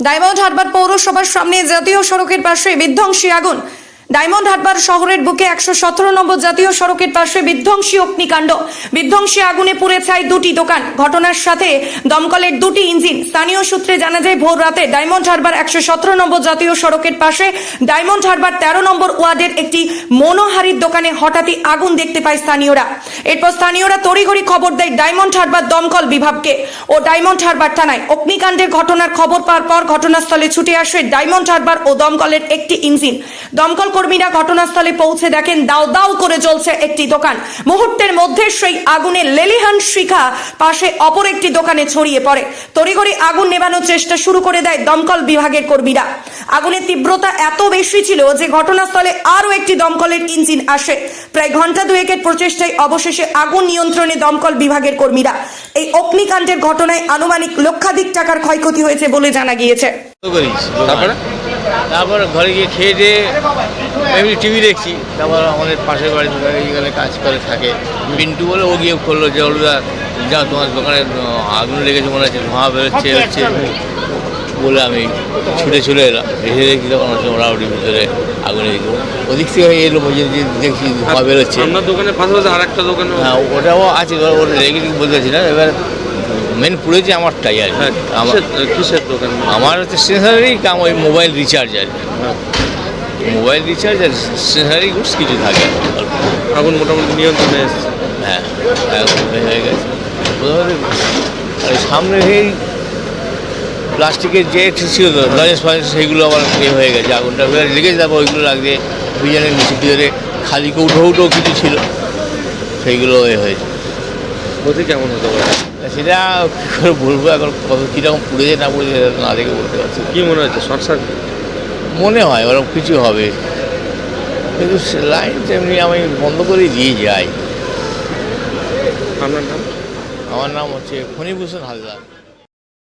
Diamond Harbour পৌরসভার সামনে জাতীয় সড়কের পাশে বিধ্বংসী আগুন। ডায়মন্ড হারবার শহরের বুকে একশো সতেরো নম্বর জাতীয় সড়কের পাশে বিধ্বংসী অগ্নিকাণ্ড। বিধ্বংসী আগুনে পুড়ে ছাই দুটি দোকান। ঘটনার সাথে দমকলের দুটি ইঞ্জিন। স্থানীয় সূত্রে জানা যায়, ভোর রাতে ডায়মন্ড হারবার একশো সতেরো নম্বর জাতীয় সড়কের পাশে ডায়মন্ড হারবার তেরো নম্বর ওয়ার্ডের একটি মনোহারির দোকানে হঠাৎই আগুন দেখতে পায় স্থানীয়রা। এরপর স্থানীয়রা তড়িঘড়ি খবর দেয় ডায়মন্ড হারবার দমকল বিভাগকে। ও ডায়মন্ড হারবার থানায় অগ্নিকাণ্ডের ঘটনার খবর পাওয়ার পর ঘটনাস্থলে ছুটে আসে ডায়মন্ড হারবার ও দমকলের একটি ইঞ্জিন। দমকল কর্মীরা ঘটনাস্থলে পৌঁছে দেখেন দাও দাও করে জ্বলছে একটি দোকান। মুহূর্তের মধ্যে সেই আগুনে লেলিহান শিখা পাশে অপর একটি দোকানে ছড়িয়ে পড়ে। তড়িঘড়ি আগুন নেভানোর চেষ্টা শুরু করে দেয় দমকল বিভাগের কর্মীরা। আগুনের তীব্রতা এত বেশি ছিল যে ঘটনাস্থলে আরও একটি দমকলের ইঞ্জিন আসে। প্রায় ঘণ্টা দুয়েকের প্রচেষ্টায় অবশেষে আগুন নিয়ন্ত্রণে দমকল বিভাগের কর্মীরা। এই অগ্নিকাণ্ডের ঘটনায় আনুমানিক লক্ষাধিক টাকার ক্ষয়ক্ষতি হয়েছে বলে জানা গিয়েছে। তারপরে? তারপর ঘরে গিয়ে খেয়ে দিয়ে এমনি টিভি দেখছি। তারপর আমাদের পাশের বাড়িতে এইখানে কাজ করে থাকে। পিন্টু বলে ও গিয়ে করল যে হলুদা যা তোমার দোকানে আগুন লেগেছে মনে হচ্ছে ধোঁয়া বেরোচ্ছে হচ্ছে বলে আমি ছুটে চলে এলাম। এসে দেখি তখন হচ্ছে মোটামুটি ভিতরে আগুনে দিকে ওদিক থেকে এলো যে দেখছি ধোঁয়া বেরোচ্ছে। আপনার দোকানের পাশাপাশি আর একটা দোকানে হ্যাঁ ওটাও আছে ওটা লেগে বলতে পারছি না। এবার মেন পুড়েছে আমারটাই আর। হ্যাঁ কিসের- দোকান? আমার হচ্ছে স্টেশনারি কাম ওই মোবাইল রিচার্জ আর কি। হ্যাঁ। মোবাইল রিচার্জ আর স্টেশনারি গুডস কিছু থাকে। আগুন মোটামুটি নিয়ন্ত্রণে এসেছে। হ্যাঁ হয়ে গেছে। আর সামনে সেই প্লাস্টিকের যে ছিল লজেন্স ফজেন্স সেইগুলো আবার এ হয়ে গেছে। আগুনটা লেগেছে তারপর ওইগুলো লাগবে বিরিয়ানির নিচে ভিতরে খালি কৌটো উঠো কিছু ছিল। সেইগুলো এ হয়েছে। ক্ষতি কেমন হতে পারে? সেটা কী করে বলব এখন? কত কীরকম পুড়েছে না পুড়েছে সেটা না দেখে বলতে পারছি কী মনে হচ্ছে শর্ট সার্কিট? মনে হয় ওরকম কিছু হবে। কিন্তু লাইন তেমনি আমি বন্ধ করেই দিয়ে যাই। আপনার নাম? আমার নাম হচ্ছে ফণিভূষণ হালদার।